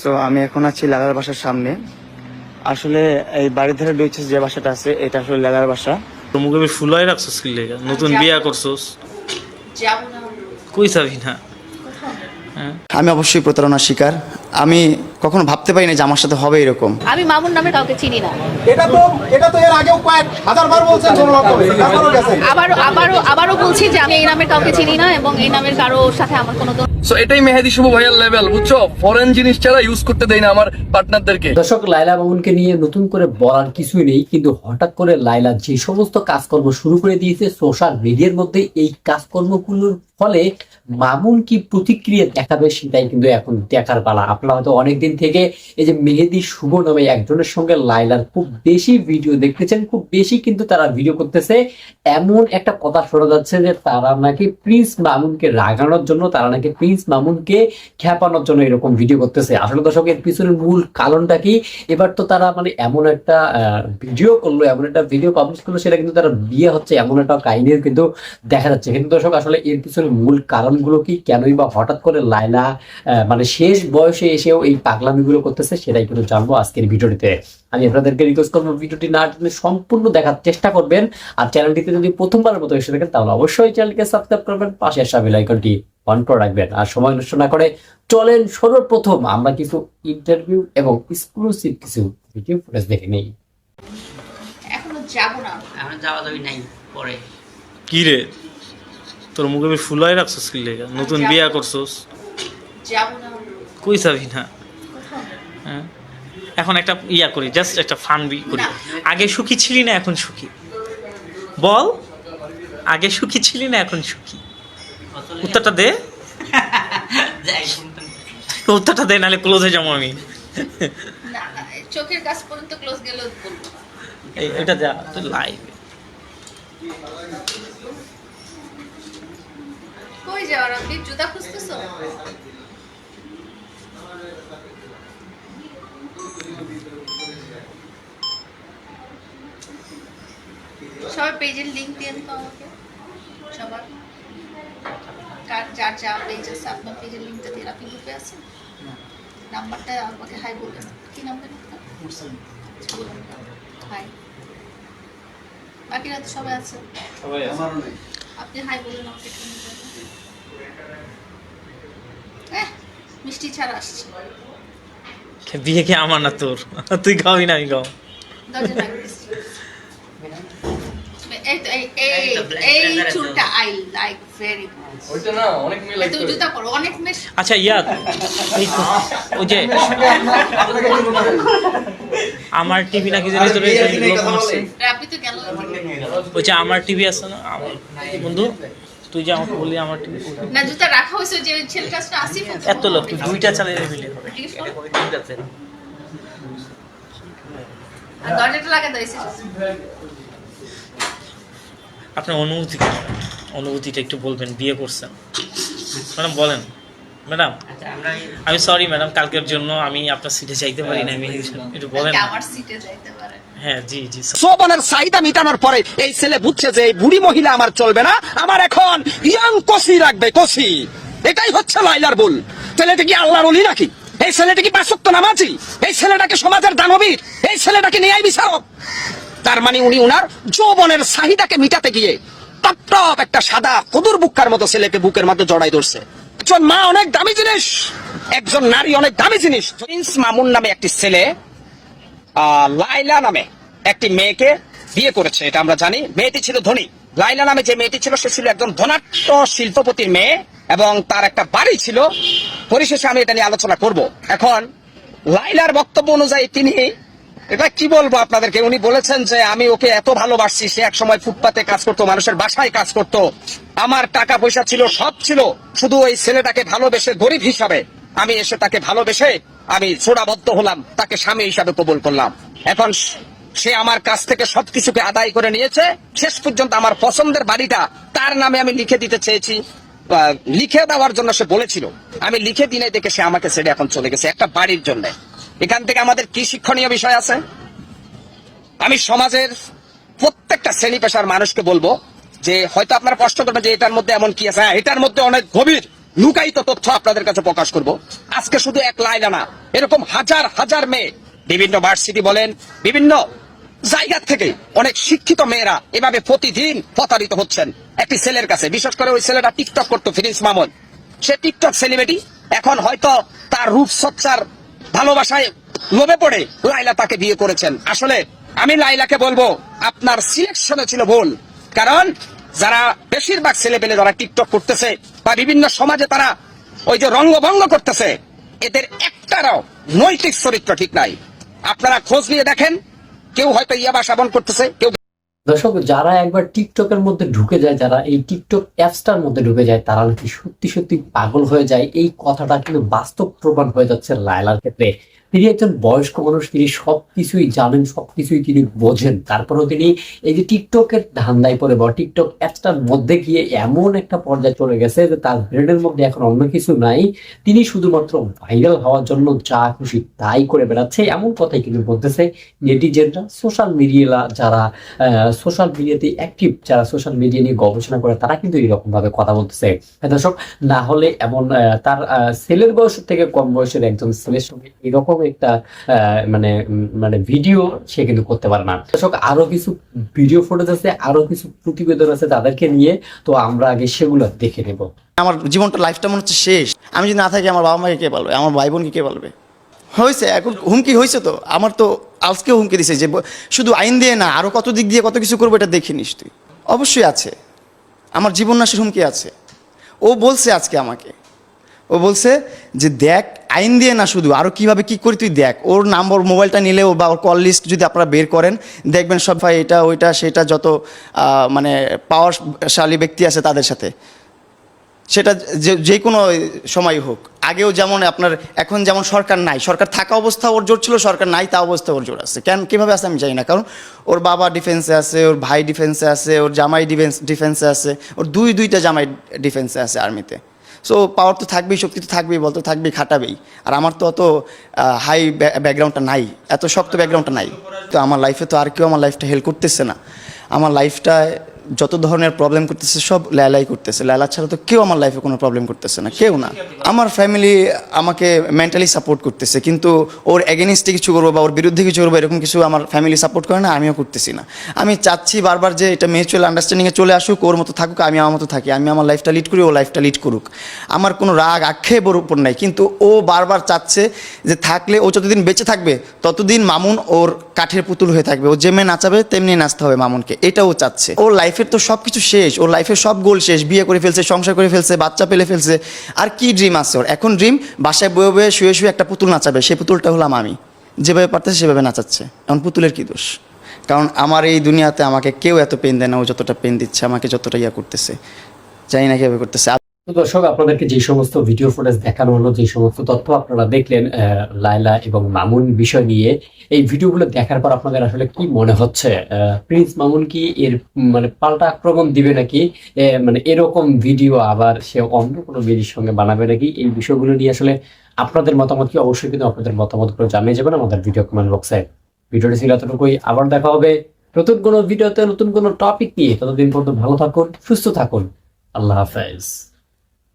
So আমি এখন আছি লালার বাসার সামনে। আসলে এই বাড়ির ধারে রয়েছে যে বাসাটা আছে এটা আসলে লালার বাসা। মুখে বেশ ফুলাই রাখছস কি লেগে। নতুন বিয়া করছস। না। কই যাবি না? হ্যাঁ। আমি অবশ্যই প্রতারণার শিকার। আমি কখনো ভাবতে পারি না যে আমার সাথে হবে এরকম। আমি মামুন নামে কাউকে চিনি না। এটা তো এটা তো এর আগেও কয়েক হাজার বার বলছেন করে তারপরও গেছেন। আবারও আবারও আবারও বলছি যে আমি এই নামের কাউকে চিনি না এবং এই নামের কারোর সাথে আমার কোনো সো এটাই মেহেদি শুভ ভাইয়ার লেভেল বুঝছ? ফরেন জিনিস ছাড়া ইউজ করতে দেয় না আমার পার্টনারদেরকে দর্শক লাইলা মামুনকে নিয়ে নতুন করে বলার কিছুই নেই কিন্তু হঠাৎ করে লাইলা যে সমস্ত কাজকর্ম শুরু করে দিয়েছে সোশ্যাল মিডিয়ার মধ্যে এই কাজকর্মগুলোর ফলে মামুন কি প্রতিক্রিয়া দেখাবে সেটাই কিন্তু এখন দেখার পালা। আপনারা হয়তো অনেকদিন থেকে এই যে মেহেদি শুভ নামে একজনের সঙ্গে লাইলার খুব বেশি ভিডিও দেখতেছেন, খুব বেশি কিন্তু তারা ভিডিও করতেছে। এমন একটা কথা শোনা যাচ্ছে যে তারা নাকি প্রিন্স মামুনকে রাগানোর জন্য, তারা নাকি প্রিন্স মামুনকে খ্যাপানোর জন্য এরকম ভিডিও করতেছে। আসলে দর্শকের পিছনের মূল কারণটা কি? এবার তো তারা মানে এমন একটা ভিডিও করল, এমন একটা ভিডিও পাবলিশ করল, সেটা কিন্তু তারা বিয়ে হচ্ছে, এমন একটা কাহিনীর কিন্তু দেখা যাচ্ছে। কিন্তু দর্শক, আসলে এর পিছনে মূল কারণগুলো কি? কেনই বা হঠাৎ করে লাইলা মানে শেষ বয়সে এসেও এই পাগলামিগুলো করতেছে সেটাই কিন্তু জানব আজকের ভিডিওটিতে। আমি আপনাদেরকে রিকোয়েস্ট করব ভিডিওটি না টেনে সম্পূর্ণ দেখার চেষ্টা করবেন আর চ্যানেলটিতে যদি প্রথমবারের মতো এসে থাকেন তাহলে অবশ্যই চ্যানেলকে সাবস্ক্রাইব করবেন পাশে আসা বেল আইকনটি অন করে রাখবেন। আর সময় নষ্ট না করে চলেন সর্বপ্রথম আমরা কিছু ইন্টারভিউ এবং এক্সক্লুসিভ কিছু ভিডিও ফুটেজ দেখে নেই। এখনও যাব না। এখন যাওয়া যাবি নাই পরে। কি রে? তোর মুখে ফুলাই রাখছস কি লেগে? নতুন বিয়া করছস? যাব না। কই যাবি না? হ্যাঁ? এখন একটা ইয়া করি জাস্ট একটা ফান বি করি। আগে সুখী ছিলি না এখন সুখী? বল আগে সুখী ছিলি না এখন সুখী? উত্তরটা দে। উত্তরটা দে নাহলে ক্লোজ হয়ে যাব আমি। চোখের কাছ পর্যন্ত ক্লোজ গেলেও এটা যা তুই লাইভ কই যাওয়ার আপনি জুতা খুঁজতেছো? সবার পেজের লিংক দিয়ে তো আমাকে। সবার। কার যার যা পেজ আছে আপনার পেজের লিঙ্কটা দিয়ে আপনি গ্রুপে আছেন নাম্বারটা আমাকে হাই বলবেন কি নাম্বার হাই বাকিরা তো সবাই আছে। আপনি হাই বললেন আমাকে মিষ্টি ছাড়া আসছে। বিয়ে কি আমার না তোর? তুই খাওয়াবি না আমি খাও। এই এই এই চুলটা আই লাইক ভেরি মাচ ওইটা না অনেক মেয়ে লাইক জুতা করো অনেক মেশ আচ্ছা ইয়া এই তো ওই যে আমার টিভি নাকি জানি তোর এই লোক মারছে। আপনি তো গেল ওই যে আমার টিভি আছে না আমার বন্ধু তুই যে আমাকে বললি আমার টিভি না জুতা রাখা হয়েছে যে ছেলেটা আসিফ এত লোক তুই দুইটা চালিয়ে মিলে হবে করো। আর দরজাটা লাগা দিয়েছে আপনার অনুভূতি অনুভূতিটা একটু বলবেন বিয়ে করছেন ম্যাডাম বলেন। ম্যাডাম আচ্ছা আমি সরি ম্যাডাম কালকের জন্য আমি আপনার সিটে যাইতে পারি না আমি একটু বলেন। আমার সিটে যাইতে পারে। হ্যাঁ জি জি সোবনের চাহিদা মিটানোর পরে এই ছেলে বুঝছে যে এই বুড়ি মহিলা আমার চলবে না আমার এখন ইয়াং কষি রাখবে কষি। এটাই হচ্ছে লাইলার ছেলেটা কি আল্লাহর অলি নাকি? এই ছেলেটা কি পাঁচক্ত নামাজি? এই ছেলেটাকে সমাজের দানবীর? এই ছেলেটাকে ন্যায় বিচারক? তার মানে উনি উনার যৌবনের চাহিদাকে মিটাতে গিয়ে টপ একটা সাদা কদুর বুক্কার মতো ছেলেকে বুকের মধ্যে জড়াই ধরছে। একজন মা অনেক দামি জিনিস, একজন নারী অনেক দামি জিনিস। প্রিন্স মামুন নামে একটি ছেলে লাইলা নামে একটি মেয়েকে বিয়ে করেছে, এটা আমরা জানি। মেয়েটি ছিল ধনী। লাইলা নামে যে মেয়েটি ছিল, সে ছিল একজন ধনাট্য শিল্পপতির মেয়ে এবং তার একটা বাড়ি ছিল। পরিশেষে আমি এটা নিয়ে আলোচনা করব। এখন লাইলার বক্তব্য অনুযায়ী তিনি এটা কি বলব আপনাদেরকে? উনি বলেছেন যে আমি ওকে এত ভালোবাসছি, সে এক সময় ফুটপাতে কাজ করতো, মানুষের বাসায় কাজ করত। আমার টাকা পয়সা ছিল, সব ছিল। শুধু ওই ছেলেটাকে ভালোবেসে, গরিব হিসাবে আমি এসে তাকে ভালোবেসে আমি চোরাবদ্ধ হলাম, তাকে স্বামী হিসাবে কবুল করলাম। এখন সে আমার কাছ থেকে সবকিছুকে আদায় করে নিয়েছে। শেষ পর্যন্ত আমার পছন্দের বাড়িটা তার নামে আমি লিখে দিতে চেয়েছি। লিখে দেওয়ার জন্য সে বলেছিল। আমি লিখে দিনে দেখে সে আমাকে ছেড়ে এখন চলে গেছে, একটা বাড়ির জন্য। এখান থেকে আমাদের কি শিক্ষণীয় বিষয় আছে? আমি সমাজের প্রত্যেকটা শ্রেণি পেশার মানুষকে বলব যে হয়তো আপনারা কষ্ট করবেন যে এটার মধ্যে এমন কি আছে? হ্যাঁ এটার মধ্যে অনেক গভীর, লুকায়িত তথ্য আপনাদের কাছে প্রকাশ করব। আজকে শুধু এক লাইলা না এরকম হাজার হাজার মেয়ে, বিভিন্ন ভার্সিটি বলেন, বিভিন্ন জায়গা থেকে অনেক শিক্ষিত মেয়েরা এভাবে প্রতিদিন প্রতারিত হচ্ছেন। একটি ছেলের কাছে, বিশেষ করে ওই ছেলেটা টিকটক করতো ফিরিন্স মামুন। সে টিকটক সেলিব্রিটি এখন হয়তো তার রূপসজ্জার ভালোবাসায় লোভে পড়ে লাইলা তাকে বিয়ে করেছেন। আসলে আমি লাইলাকে বলব, আপনার সিলেকশনে ছিল ভুল। কারণ যারা বেশিরভাগ ছেলে পেলে যারা টিকটক করতেছে বা বিভিন্ন সমাজে তারা ওই যে রঙ্গভঙ্গ করতেছে, এদের একটারও নৈতিক চরিত্র ঠিক নাই। আপনারা খোঁজ নিয়ে দেখেন, কেউ হয়তো ইয়াবা সেবন করতেছে, কেউ দর্শক, যারা একবার টিকটকের মধ্যে ঢুকে যায়, যারা এই টিকটক অ্যাপসটার মধ্যে ঢুকে যায়, তারা নাকি সত্যি সত্যি পাগল হয়ে যায়। এই কথাটা কিন্তু বাস্তব প্রমাণ হয়ে যাচ্ছে লায়লার ক্ষেত্রে। তিনি একজন বয়স্ক মানুষ, তিনি সবকিছুই জানেন, সবকিছুই তিনি বোঝেন। তারপরেও তিনি এই যে টিকটকের ধান্দায় পড়ে বা টিকটক অ্যাপসটার মধ্যে গিয়ে এমন একটা পর্যায়ে চলে গেছে যে তার ব্রেনের মধ্যে এখন অন্য কিছু নাই। তিনি শুধুমাত্র ভাইরাল হওয়ার জন্য যা খুশি তাই করে বেড়াচ্ছে। এমন কথাই কিন্তু বলতেছে নেটিজেনরা, সোশ্যাল মিডিয়া যারা সোশ্যাল মিডিয়াতে অ্যাক্টিভ যারা সোশ্যাল মিডিয়া নিয়ে গবেষণা করে, তারা কিন্তু এরকম ভাবে কথা বলতেছে। দর্শক, না হলে এমন তার ছেলের বয়সের থেকে কম বয়সের একজন ছেলের সঙ্গে এরকম একটা মানে মানে ভিডিও সে কিন্তু করতে পারে না। দর্শক, আরও কিছু ভিডিও ফুটেজ আছে, আরও কিছু প্রতিবেদন আছে তাদেরকে নিয়ে, তো আমরা আগে সেগুলো দেখে নেব। আমার জীবনটা লাইফটা মনে হচ্ছে শেষ। আমি যদি না থাকি, আমার বাবা মাকে কে পালবে? আমার ভাই বোনকে কে পালবে? হয়েছে, এখন হুমকি হয়েছে তো? আমার তো আজকেও হুমকি দিছে যে, শুধু আইন দিয়ে না আরও কত দিক দিয়ে কত কিছু করব এটা দেখে নিস তুই। অবশ্যই আছে। আমার জীবন নাশের হুমকি আছে। ও বলছে আজকে আমাকে। ও বলছে যে দেখ, আইন দিয়ে না শুধু আরও কীভাবে কী করি তুই দেখ। ওর নাম্বার মোবাইলটা নিলেও বা ওর কল লিস্ট যদি আপনারা বের করেন, দেখবেন সব ভাই এটা, ওইটা, সেটা যত মানে পাওয়ারশালী ব্যক্তি আছে তাদের সাথে। সেটা যে যে কোনো সময় হোক। আগেও যেমন আপনার, এখন যেমন সরকার নাই, সরকার থাকা অবস্থা ওর জোর ছিল, সরকার নাই, তা অবস্থা ওর জোর আছে। কেন, কীভাবে আছে আমি জানি না, কারণ ওর বাবা ডিফেন্সে আছে, ওর ভাই ডিফেন্সে আছে, ওর জামাই ডিফেন্স ডিফেন্সে আছে, ওর দুই, দুইটা জামাই ডিফেন্সে আছে আর্মিতে সো পাওয়ার তো থাকবেই শক্তি তো থাকবেই বল তো থাকবেই খাটাবেই। আর আমার তো অত হাই ব্যাকগ্রাউন্ডটা নাই এত শক্ত ব্যাকগ্রাউন্ডটা নাই। তো আমার লাইফে তো আর কেউ আমার লাইফটা হেল্প করতেছে না। আমার লাইফটায় যত ধরনের প্রবলেম করতেছে, সব লালাই করতেছে। লালা ছাড়া তো কেউ আমার লাইফে কোনো প্রবলেম করতেছে না, কেউ না। আমার ফ্যামিলি আমাকে মেন্টালি সাপোর্ট করতেছে, কিন্তু ওর এগেনিস্টে কিছু করব বা ওর বিরুদ্ধে কিছু করব, এরকম কিছু আমার ফ্যামিলি সাপোর্ট করে না, আমিও করতেছি না। আমি চাচ্ছি বারবার যে এটা মিউচুয়াল আন্ডারস্ট্যান্ডিংয়ে চলে আসুক, ওর মতো থাকুক, আমি আমার মতো থাকি, আমি আমার লাইফটা লিড করি, ও লাইফটা লিড করুক। আমার কোনো রাগ আক্ষেপ ওর উপর নাই, কিন্তু ও বারবার চাচ্ছে যে থাকলে ও যতদিন বেঁচে থাকবে, ততদিন মামুন ওর কাঠের পুতুল হয়ে থাকবে। ও যেমনি নাচাবে, তেমনি নাচতে হবে মামুনকে এটাও চাচ্ছে। ওর লাইফের তো সব কিছু শেষ, ওর লাইফের সব গোল শেষ, বিয়ে করে ফেলছে, সংসার করে ফেলছে, বাচ্চা পেলে ফেলছে, আর কি ড্রিম আছে ওর? এখন ড্রিম বাসায় বয়ে বয়ে শুয়ে শুয়ে একটা পুতুল নাচাবে, সেই পুতুলটা হলাম আমি। যেভাবে পারতেছে সেভাবে নাচাচ্ছে। এখন পুতুলের কি দোষ? কারণ আমার এই দুনিয়াতে আমাকে কেউ এত পেন দেয় না, ও যতটা পেন দিচ্ছে, আমাকে যতটা ইয়া করতেছে। জানি না কীভাবে করতেছে। তো দর্শক, আপনাদেরকে যে সমস্ত ভিডিও ফুটেজ দেখানো হলো, যে সমস্ত তথ্য আপনারা দেখলেন লাইলা এবং মামুন বিষয় নিয়ে, এই ভিডিওগুলো দেখার পর আপনাদের আসলে কি মনে হচ্ছে? প্রিন্স মামুন কি এর মানে পাল্টা আক্রমণ দিবে নাকি? মানে এরকম ভিডিও আবার সে অন্য কোনো ভিডিওর সঙ্গে বানাবে নাকি? এই বিষয়গুলো নিয়ে আসলে আপনাদের মতামত কি? অবশ্যই কিন্তু আপনাদের মতামতগুলো জানিয়ে যাবেন আমাদের ভিডিও কমেন্ট বক্সে ভিডিওটি ছিল এতটুকুই। আবার দেখা হবে নতুন কোনো ভিডিওতে নতুন কোনো টপিক নিয়ে। ততদিন পর্যন্ত ভালো থাকুন, সুস্থ থাকুন। আল্লাহ হাফেজ।